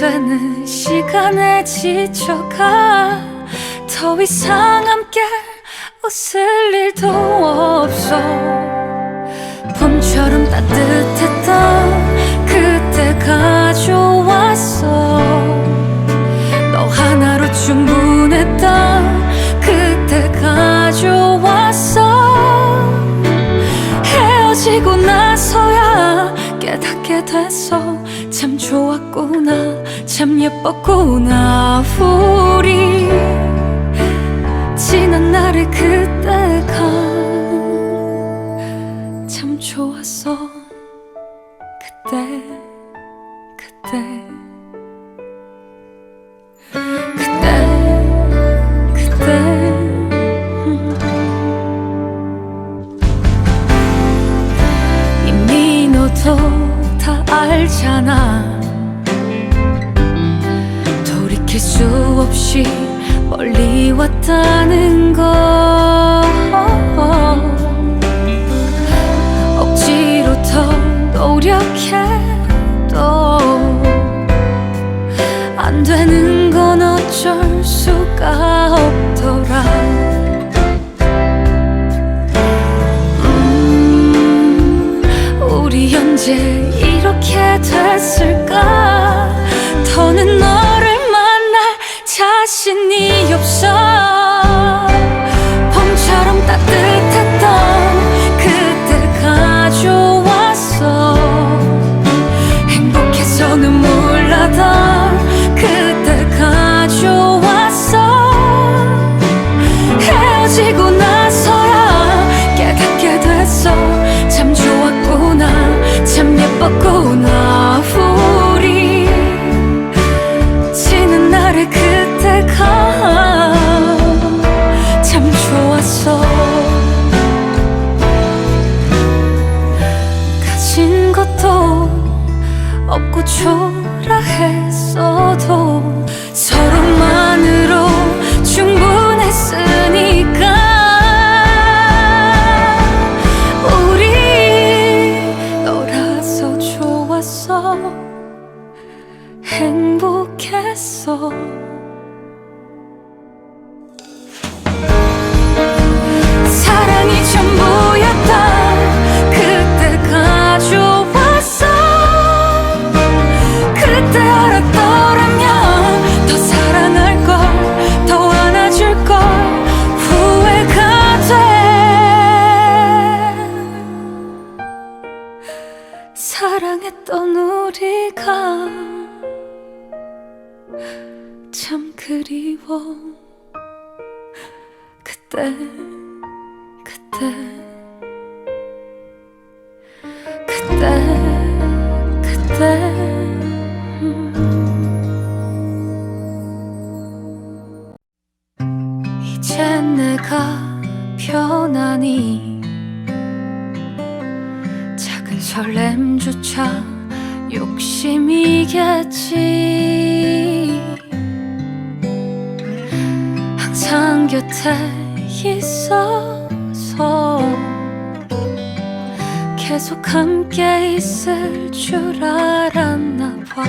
되는 시간에 지쳐가 더 이상 함께 웃을 일도 없어. 봄처럼 따뜻했던 그때가 좋았어. 너 하나로 충분했던 그때가 좋았어. 헤어지고 나서야 깨닫게 됐어. 참 좋았구나 참 예뻤구나 우리 지난 날의 그때가 참 좋았어 그때 안 되는 건 어쩔 수가 없더라. 음, 우리 언제 이렇게 됐을까? 더는 행복했어 그때 그때 그때 그때 음. 이젠 내가 편하니 작은 설렘조차 욕심이겠지 곁에 있어서 계속 함께 있을 줄 알았나 봐.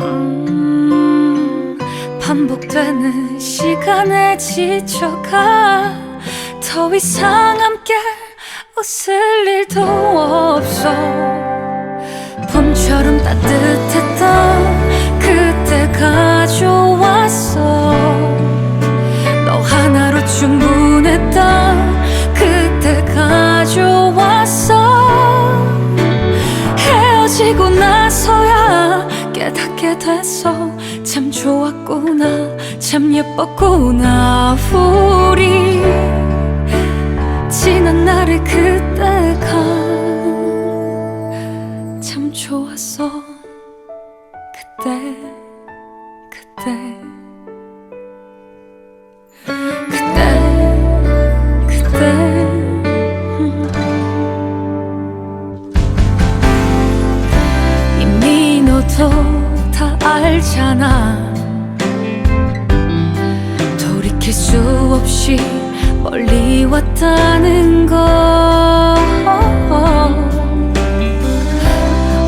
음, 반복되는 시간에 지쳐가 더 이상 함께 웃을 일도 없어. 봄처럼 따뜻 서야 깨닫게 됐어 참 좋았구나 참 예뻤구나. 우리 지난 날의 그때가 참 좋았어 알잖아. 돌이킬 수 없이 멀리 왔다는 거.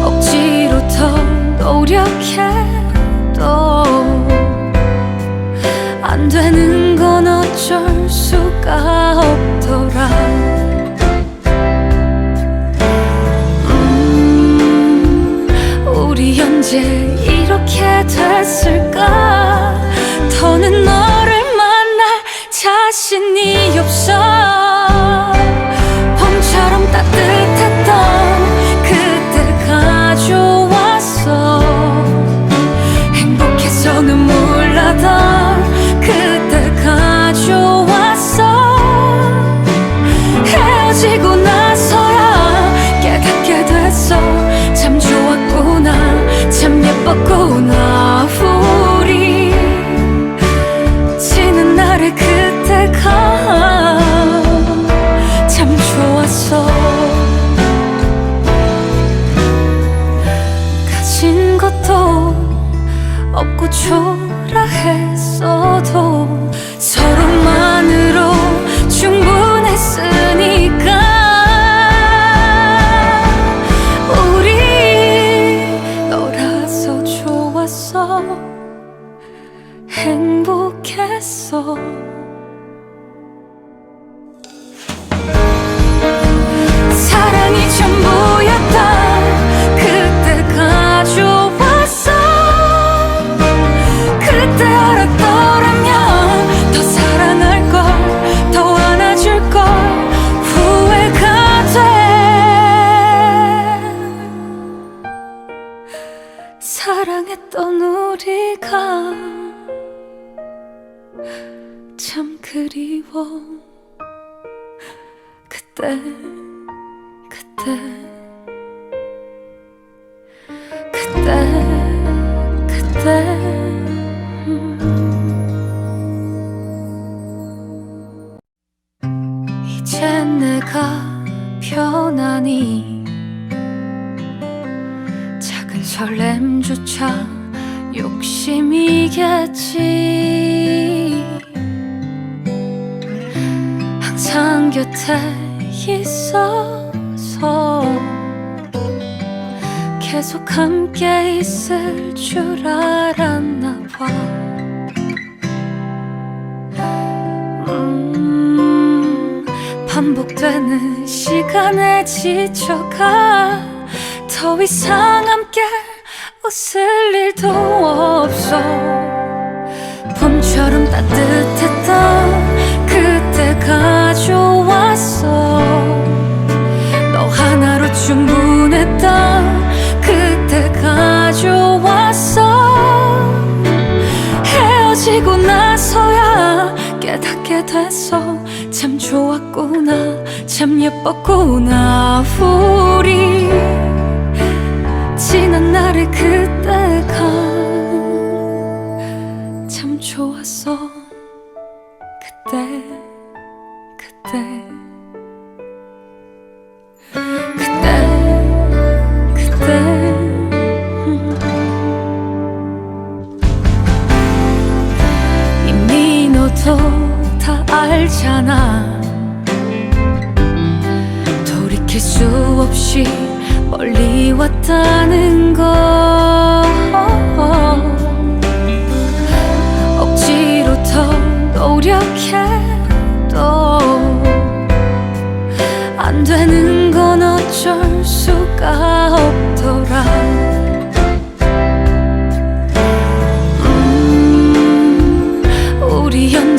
억지로 더 노력해도 안 되는 건 어쩔 수가 없더라. 음, 우리 언제 이렇게 됐을까? 더는 너를 만날 자신이 없어 초라했 그리워 그때 그때 그때 그때 음. 이젠 내가 편하니 작은 설렘조차 욕심이겠지 항상 곁에 있어서 계속 함께 있을 줄 알았나 봐. 음, 반복되는 시간에 지쳐가 더 이상 함께 웃을 일도 없어. 봄처럼 따뜻 참 예뻤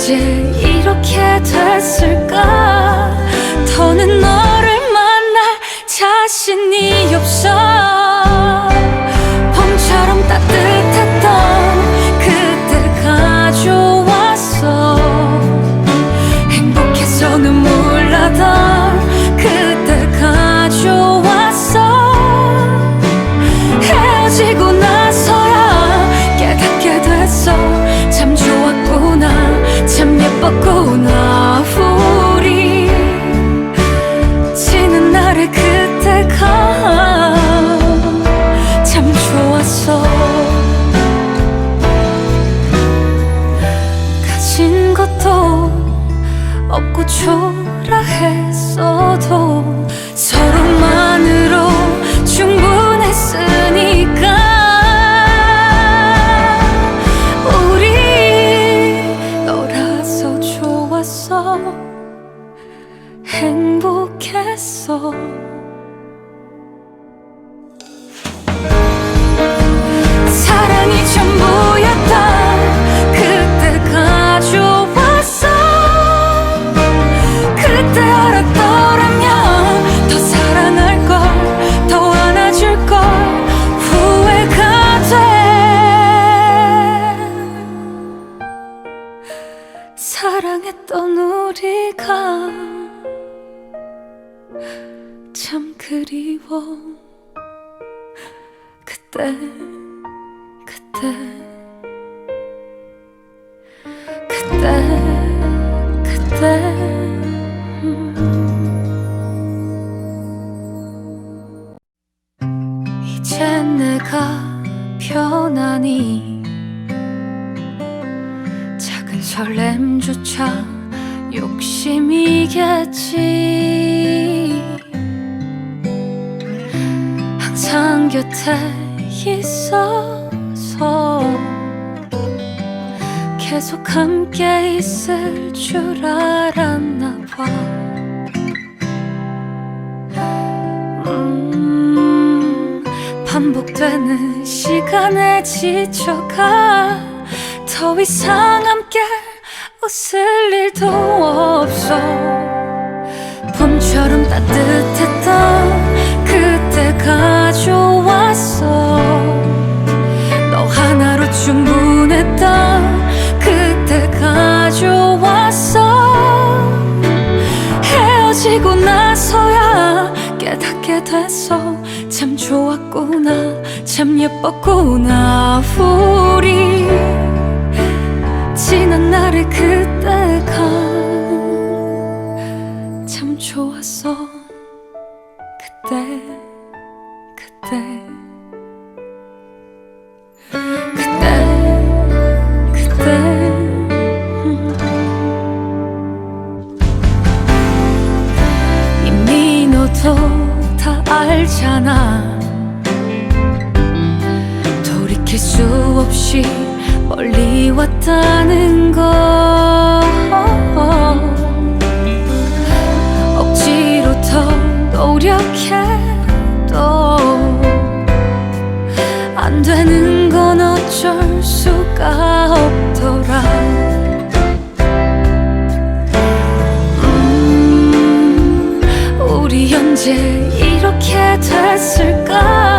언제 이렇게 됐을까? 더는 너를 만날 자신이 없어 반복되는 시간에 지쳐가 더 이상 함께 웃을 일도 없어. 봄처럼 따뜻했던 그때가 좋았어. 너 하나로 충분했던 그때가 좋았어. 헤어지고 나서야 깨닫게 됐어 참 좋았구나. 참 예뻤구나. 우리 노력해도 안 되는 건 어쩔 수가 없더라. 음, 우리 언제 이렇게 됐을까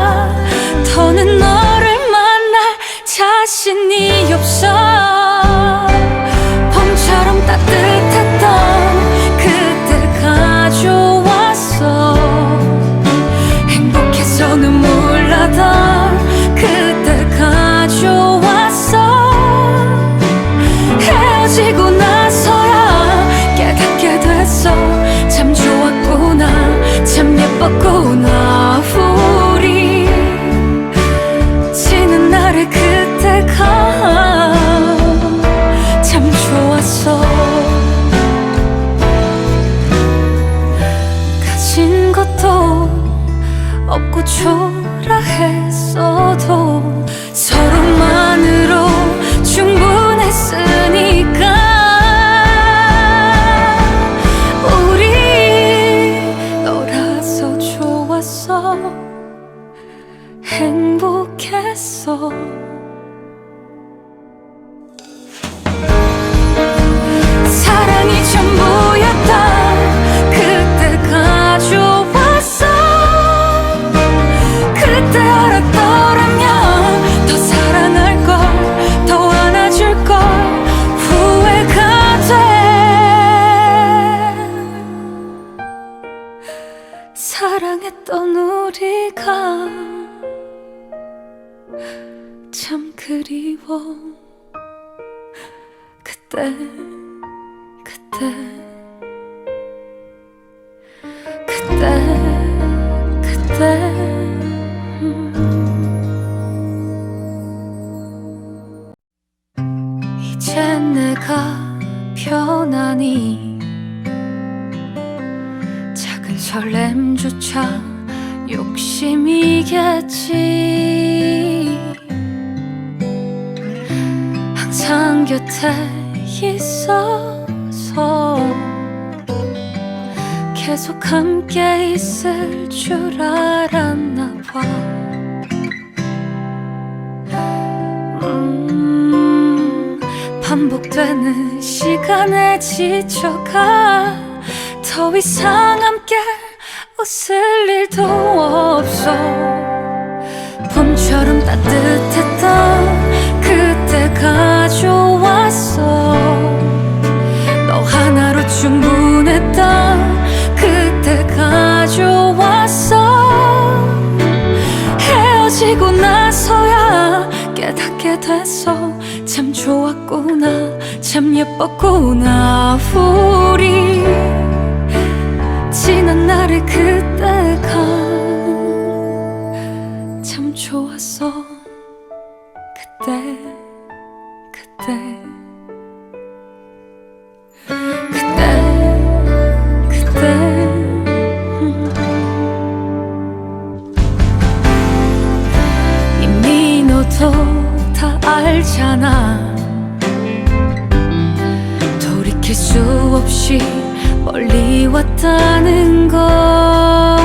사랑했던 우리가 참 그리워. 그때 그때 곁에 있어서 계속 함께 있을 줄 알았나 봐. 음, 반복되는 시간에 지쳐가 더 이상 함께 웃을 일도 없어. 봄처럼 따뜻했던 그때가 좋았 그래서 참 좋았구나 참 예뻤구나. 우리 지난 날의 그때가 참 좋았어. 그때 그때 속 알잖아. 돌이킬 수 없이 멀리 왔다는 거.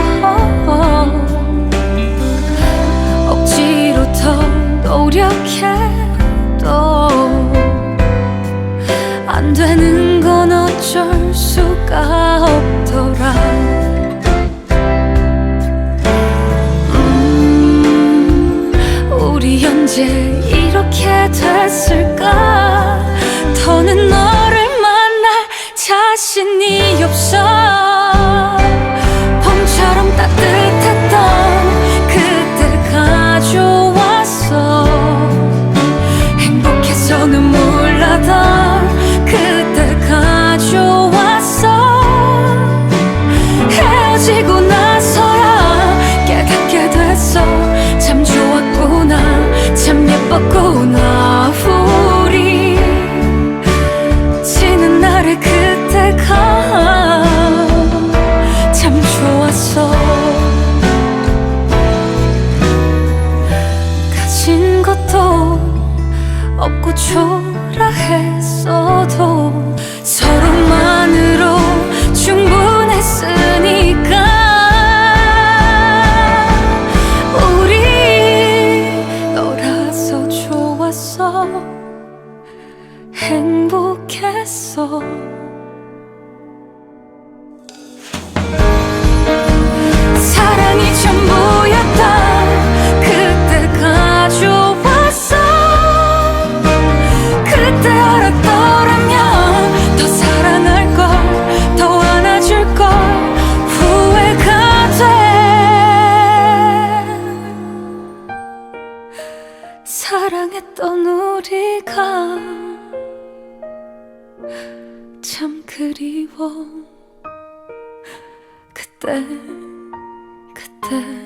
억지로 더 노력해도 안 되는 건 어쩔 수가 없더라. 음, 우리 언제 됐을까? 그때 그때.